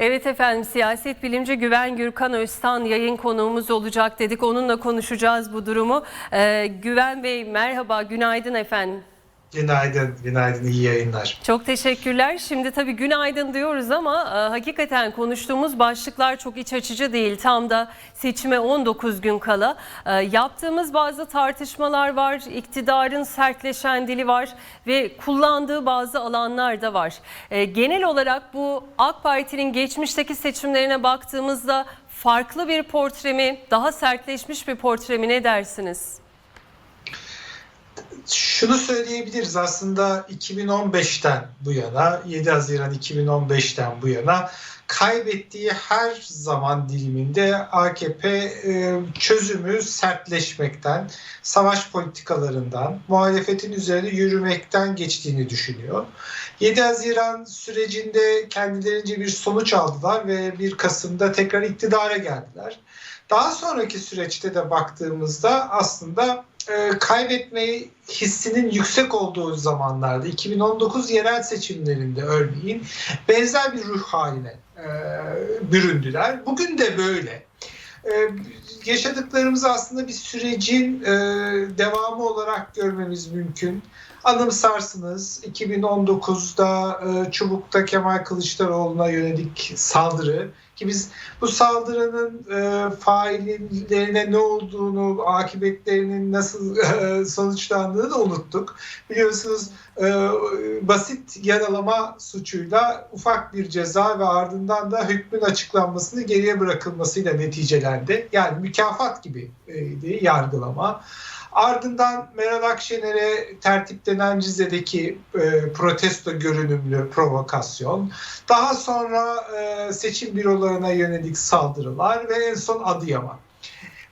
Evet efendim siyaset bilimci Güven Gürkan Öztan yayın konuğumuz olacak dedik. Onunla konuşacağız bu durumu. Ee, Güven Bey merhaba günaydın efendim. Günaydın, günaydın, iyi yayınlar. Çok teşekkürler. Şimdi tabii günaydın diyoruz ama e, hakikaten konuştuğumuz başlıklar çok iç açıcı değil. Tam da seçime 19 gün kala e, yaptığımız bazı tartışmalar var. İktidarın sertleşen dili var ve kullandığı bazı alanlar da var. E, genel olarak bu AK Parti'nin geçmişteki seçimlerine baktığımızda farklı bir portre mi, daha sertleşmiş bir portre mi ne dersiniz? Şunu söyleyebiliriz aslında 2015'ten bu yana, 7 Haziran 2015'ten bu yana kaybettiği her zaman diliminde AKP e, çözümü sertleşmekten, savaş politikalarından, muhalefetin üzerine yürümekten geçtiğini düşünüyor. 7 Haziran sürecinde kendilerince bir sonuç aldılar ve 1 Kasım'da tekrar iktidara geldiler. Daha sonraki süreçte de baktığımızda aslında e, kaybetme hissinin yüksek olduğu zamanlarda 2019 yerel seçimlerinde örneğin benzer bir ruh haline e, büründüler. Bugün de böyle. E, yaşadıklarımızı aslında bir sürecin e, devamı olarak görmemiz mümkün. Anımsarsınız 2019'da e, Çubuk'ta Kemal Kılıçdaroğlu'na yönelik saldırı ki biz bu saldırının e, faillerine ne olduğunu, akıbetlerinin nasıl e, sonuçlandığını da unuttuk. Biliyorsunuz e, basit yaralama suçuyla ufak bir ceza ve ardından da hükmün açıklanmasını geriye bırakılmasıyla neticelendi. Yani mükafat gibiydi yargılama. Ardından Meral Akşener'e tertiplenen Rize'deki e, protesto görünümlü provokasyon. Daha sonra e, seçim bürolarına yönelik saldırılar ve en son Adıyaman.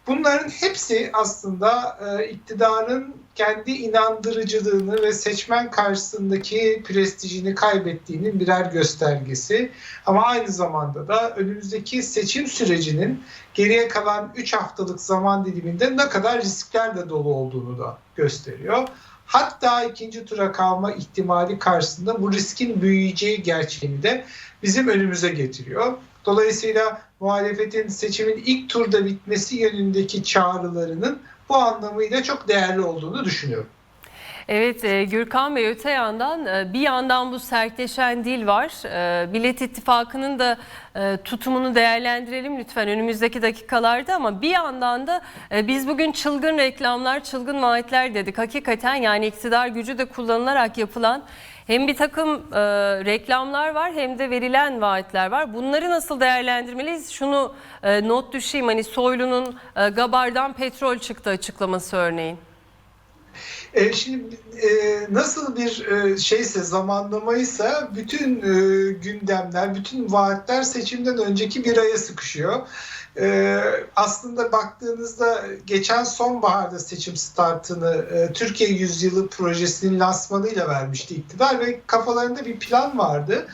Bunların hepsi aslında e, iktidarın kendi inandırıcılığını ve seçmen karşısındaki prestijini kaybettiğinin birer göstergesi. Ama aynı zamanda da önümüzdeki seçim sürecinin geriye kalan 3 haftalık zaman diliminde ne kadar risklerle dolu olduğunu da gösteriyor. Hatta ikinci tura kalma ihtimali karşısında bu riskin büyüyeceği gerçeğini de bizim önümüze getiriyor. Dolayısıyla muhalefetin seçimin ilk turda bitmesi yönündeki çağrılarının bu anlamıyla çok değerli olduğunu düşünüyorum. Evet e, Gürkan Bey öte yandan e, bir yandan bu sertleşen dil var. E, Millet İttifakı'nın da tutumunu değerlendirelim lütfen önümüzdeki dakikalarda ama bir yandan da biz bugün çılgın reklamlar, çılgın vaatler dedik. Hakikaten yani iktidar gücü de kullanılarak yapılan hem bir takım e, reklamlar var hem de verilen vaatler var. Bunları nasıl değerlendirmeliyiz? Şunu e, not düşeyim hani Soylu'nun e, Gabar'dan petrol çıktı açıklaması örneğin. E, şimdi e, nasıl bir e, şeyse zamanlamaysa bütün e, gündemler, bütün vaatler seçimden önceki bir aya sıkışıyor. E, aslında baktığınızda geçen sonbaharda seçim startını e, Türkiye Yüzyılı projesinin lansmanıyla vermişti iktidar ve kafalarında bir plan vardı.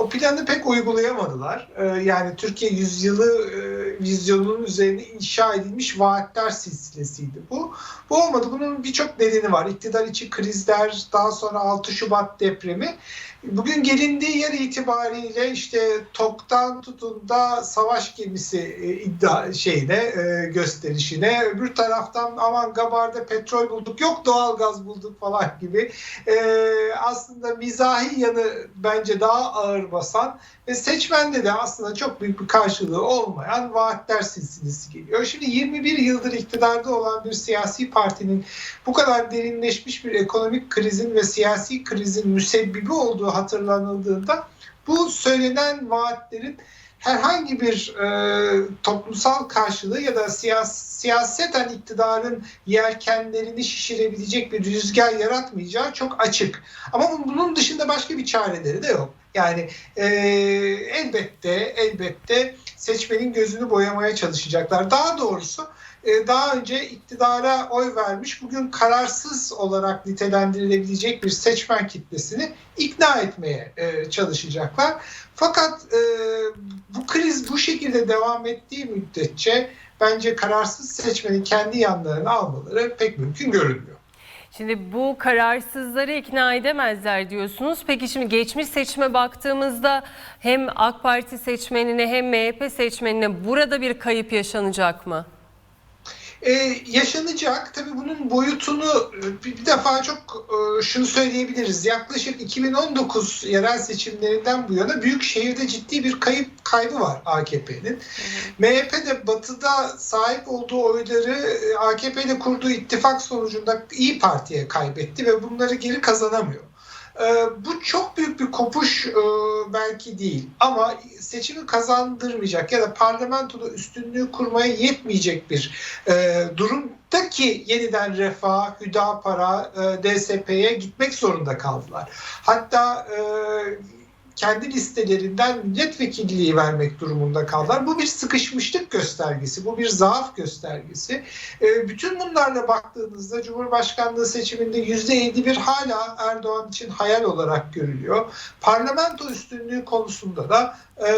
O planı pek uygulayamadılar. Ee, yani Türkiye yüzyılı e, vizyonunun üzerine inşa edilmiş vaatler silsilesiydi bu. Bu olmadı. Bunun birçok nedeni var. İktidar içi krizler, daha sonra 6 Şubat depremi. Bugün gelindiği yer itibariyle işte TOK'tan tutun da savaş gemisi e, iddia şeyine e, gösterişine öbür taraftan aman Gabar'da petrol bulduk yok doğal gaz bulduk falan gibi aslında mizahi yanı bence daha ağır basan ve seçmende de aslında çok büyük bir karşılığı olmayan vaatler silsilesi geliyor. Şimdi 21 yıldır iktidarda olan bir siyasi partinin bu kadar derinleşmiş bir ekonomik krizin ve siyasi krizin müsebbibi olduğu hatırlanıldığında bu söylenen vaatlerin herhangi bir e, toplumsal karşılığı ya da siyas, siyaseten iktidarın yelkenlerini şişirebilecek bir rüzgar yaratmayacağı çok açık. Ama bunun dışında başka bir çareleri de yok. Yani e, elbette elbette seçmenin gözünü boyamaya çalışacaklar. Daha doğrusu e, daha önce iktidara oy vermiş, bugün kararsız olarak nitelendirilebilecek bir seçmen kitlesini ikna etmeye e, çalışacaklar. Fakat e, bu kriz bu şekilde devam ettiği müddetçe bence kararsız seçmenin kendi yanlarını almaları pek mümkün görünmüyor. Şimdi bu kararsızları ikna edemezler diyorsunuz. Peki şimdi geçmiş seçime baktığımızda hem AK Parti seçmenine hem MHP seçmenine burada bir kayıp yaşanacak mı? Ee, yaşanacak. Tabii bunun boyutunu e, bir, bir defa çok e, şunu söyleyebiliriz. Yaklaşık 2019 yerel seçimlerinden bu yana büyük şehirde ciddi bir kayıp kaybı var AKP'nin. MHP de batıda sahip olduğu oyları e, AKP ile kurduğu ittifak sonucunda İyi Parti'ye kaybetti ve bunları geri kazanamıyor. Ee, bu çok büyük bir kopuş e, belki değil ama seçimi kazandırmayacak ya da parlamentoda üstünlüğü kurmaya yetmeyecek bir e, durumda ki yeniden Refah, Hüdapara, e, DSP'ye gitmek zorunda kaldılar. Hatta e, kendi listelerinden milletvekilliği vermek durumunda kaldılar. Bu bir sıkışmışlık göstergesi, bu bir zaaf göstergesi. E, bütün bunlarla baktığınızda Cumhurbaşkanlığı seçiminde %51 hala Erdoğan için hayal olarak görülüyor. Parlamento üstünlüğü konusunda da e,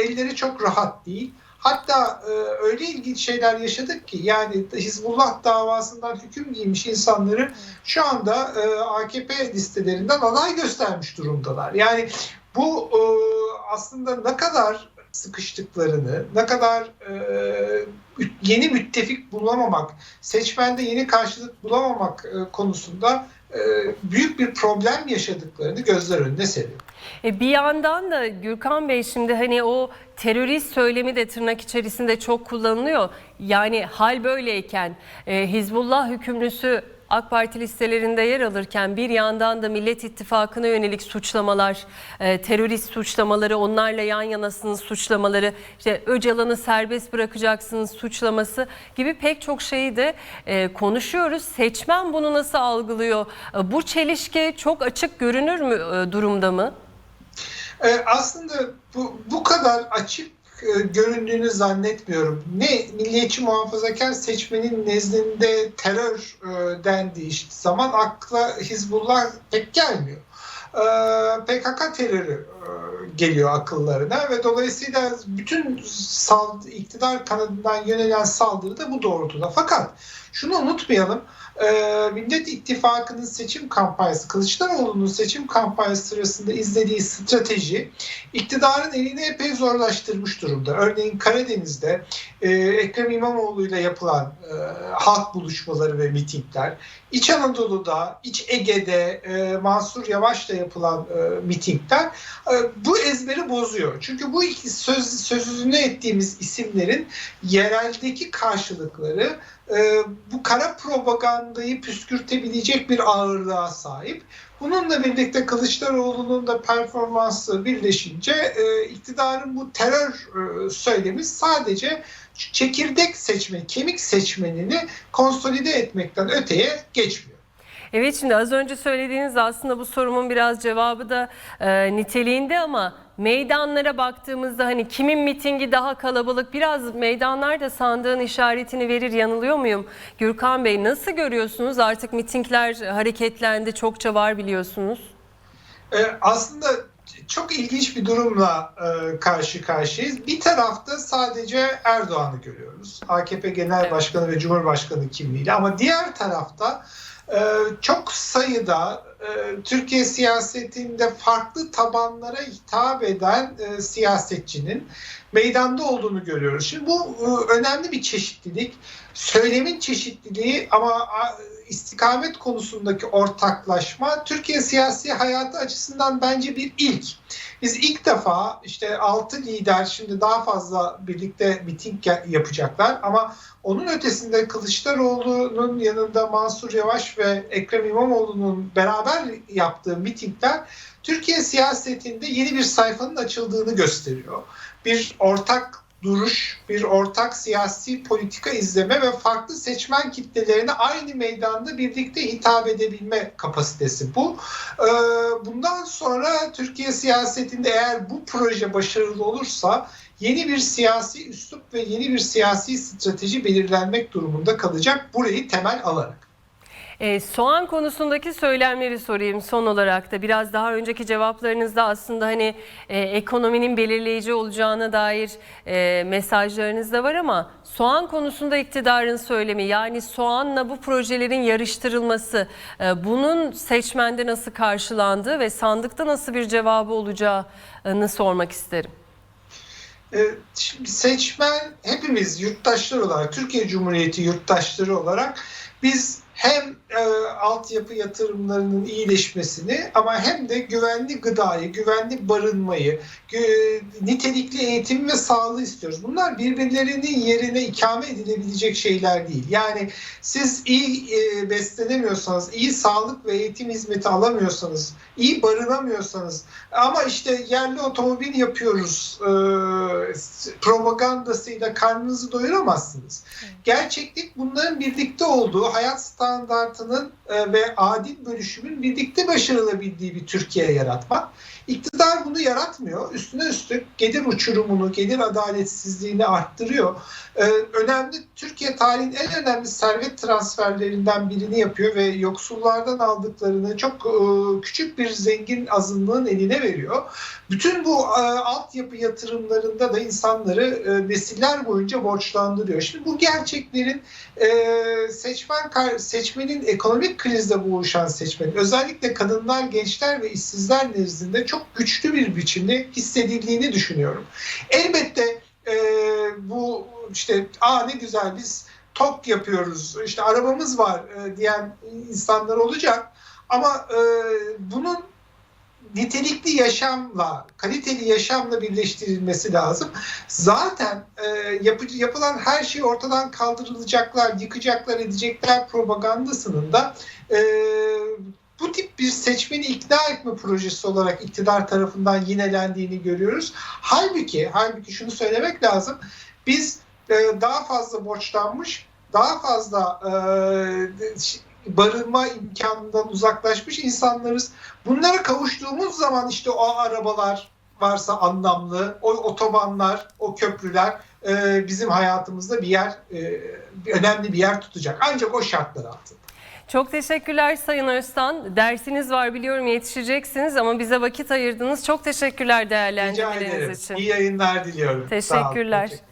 elleri çok rahat değil. Hatta e, öyle ilginç şeyler yaşadık ki yani Hizbullah davasından hüküm giymiş insanları şu anda e, AKP listelerinden aday göstermiş durumdalar. Yani bu e, aslında ne kadar sıkıştıklarını, ne kadar e, yeni müttefik bulamamak, seçmende yeni karşılık bulamamak e, konusunda e, büyük bir problem yaşadıklarını gözler önüne seriyor. E bir yandan da Gürkan Bey şimdi hani o terörist söylemi de tırnak içerisinde çok kullanılıyor. Yani hal böyleyken e, Hizbullah hükümlüsü AK Parti listelerinde yer alırken bir yandan da Millet İttifakı'na yönelik suçlamalar, e, terörist suçlamaları, onlarla yan yanasınız suçlamaları, işte Öcalan'ı serbest bırakacaksınız suçlaması gibi pek çok şeyi de e, konuşuyoruz. Seçmen bunu nasıl algılıyor? E, bu çelişki çok açık görünür mü durumda mı? Aslında bu, bu kadar açık göründüğünü zannetmiyorum. Ne milliyetçi muhafazakar seçmenin nezdinde terör e, dendiği zaman akla Hizbullah pek gelmiyor. E, PKK terörü e, geliyor akıllarına ve dolayısıyla bütün sald iktidar kanadından yönelen saldırı da bu doğrultuda. Fakat şunu unutmayalım. E, Millet İttifakı'nın seçim kampanyası, Kılıçdaroğlu'nun seçim kampanyası sırasında izlediği strateji iktidarın elini epey zorlaştırmış durumda. Örneğin Karadeniz'de e, Ekrem İmamoğlu ile yapılan e, halk buluşmaları ve mitingler, İç Anadolu'da, İç Ege'de e, Mansur Yavaş'la yapılan e, mitingler e, bu ezberi bozuyor. Çünkü bu iki söz, sözünü ettiğimiz isimlerin yereldeki karşılıkları e, bu kara propagandayı püskürtebilecek bir ağırlığa sahip. Bununla birlikte Kılıçdaroğlu'nun da performansı birleşince e, iktidarın bu terör e, söylemi sadece çekirdek seçmeni, kemik seçmenini konsolide etmekten öteye geçmiyor. Evet şimdi az önce söylediğiniz aslında bu sorumun biraz cevabı da e, niteliğinde ama meydanlara baktığımızda hani kimin mitingi daha kalabalık biraz meydanlar da sandığın işaretini verir yanılıyor muyum? Gürkan Bey nasıl görüyorsunuz artık mitingler hareketlendi çokça var biliyorsunuz. E, aslında çok ilginç bir durumla e, karşı karşıyayız. Bir tarafta sadece Erdoğan'ı görüyoruz. AKP Genel. Başkanı ve Cumhurbaşkanı kimliğiyle ama diğer tarafta çok sayıda e, Türkiye siyasetinde farklı tabanlara hitap eden e, siyasetçinin meydanda olduğunu görüyoruz. Şimdi bu e, önemli bir çeşitlilik. Söylemin çeşitliliği ama istikamet konusundaki ortaklaşma Türkiye siyasi hayatı açısından bence bir ilk. Biz ilk defa işte altı lider şimdi daha fazla birlikte miting ya- yapacaklar ama onun ötesinde Kılıçdaroğlu'nun yanında Mansur Yavaş ve Ekrem İmamoğlu'nun beraber yaptığı mitingler Türkiye siyasetinde yeni bir sayfanın açıldığını gösteriyor. Bir ortak duruş, bir ortak siyasi politika izleme ve farklı seçmen kitlelerine aynı meydanda birlikte hitap edebilme kapasitesi bu. Ee, Bundan sonra Türkiye siyasetinde eğer bu proje başarılı olursa yeni bir siyasi üslup ve yeni bir siyasi strateji belirlenmek durumunda kalacak burayı temel alarak. E, soğan konusundaki söylemleri sorayım son olarak da. Biraz daha önceki cevaplarınızda aslında hani e, ekonominin belirleyici olacağına dair e, mesajlarınız da var ama soğan konusunda iktidarın söylemi yani soğanla bu projelerin yarıştırılması e, bunun seçmende nasıl karşılandığı ve sandıkta nasıl bir cevabı olacağını sormak isterim. Ee, Şimdi seçmen hepimiz yurttaşlar olarak, Türkiye Cumhuriyeti yurttaşları olarak biz hem e, altyapı yatırımlarının iyileşmesini ama hem de güvenli gıdayı, güvenli barınmayı, gü- nitelikli eğitim ve sağlığı istiyoruz. Bunlar birbirlerinin yerine ikame edilebilecek şeyler değil. Yani siz iyi e, beslenemiyorsanız, iyi sağlık ve eğitim hizmeti alamıyorsanız, iyi barınamıyorsanız ama işte yerli otomobil yapıyoruz e, propagandasıyla karnınızı doyuramazsınız. Gerçeklik bunların birlikte olduğu hayat standartının e, ve adil bölüşümün birlikte başarılabildiği bir Türkiye yaratmak. İktidar bunu yaratmıyor. Üstüne üstlük gelir uçurumunu, gelir adaletsizliğini arttırıyor. Ee, önemli Türkiye tarihinin en önemli servet transferlerinden birini yapıyor ve yoksullardan aldıklarını çok e, küçük bir zengin azınlığın eline veriyor. Bütün bu e, altyapı yatırımlarında da insanları e, nesiller boyunca borçlandırıyor. Şimdi bu gerçeklerin e, seçmen seçmenin ekonomik krizle boğuşan seçmenin özellikle kadınlar, gençler ve işsizler nezdinde çok güçlü bir biçimde hissedildiğini düşünüyorum. Elbette e, bu işte aa ne güzel biz tok yapıyoruz işte arabamız var e, diyen insanlar olacak ama e, bunun nitelikli yaşamla, kaliteli yaşamla birleştirilmesi lazım. Zaten e, yapı- yapılan her şey ortadan kaldırılacaklar, yıkacaklar, edecekler propagandasının da e, bu tip bir seçmeni ikna etme projesi olarak iktidar tarafından yinelendiğini görüyoruz. Halbuki, halbuki şunu söylemek lazım. Biz e, daha fazla borçlanmış, daha fazla e, barınma imkanından uzaklaşmış insanlarız. Bunlara kavuştuğumuz zaman işte o arabalar varsa anlamlı, o otobanlar, o köprüler e, bizim hayatımızda bir yer, e, önemli bir yer tutacak. Ancak o şartlar altında. Çok teşekkürler Sayın Öztan. Dersiniz var biliyorum yetişeceksiniz ama bize vakit ayırdınız. Çok teşekkürler Rica değerlendirmeleriniz ederim. için. İyi yayınlar diliyorum. Teşekkürler. Teşekkür-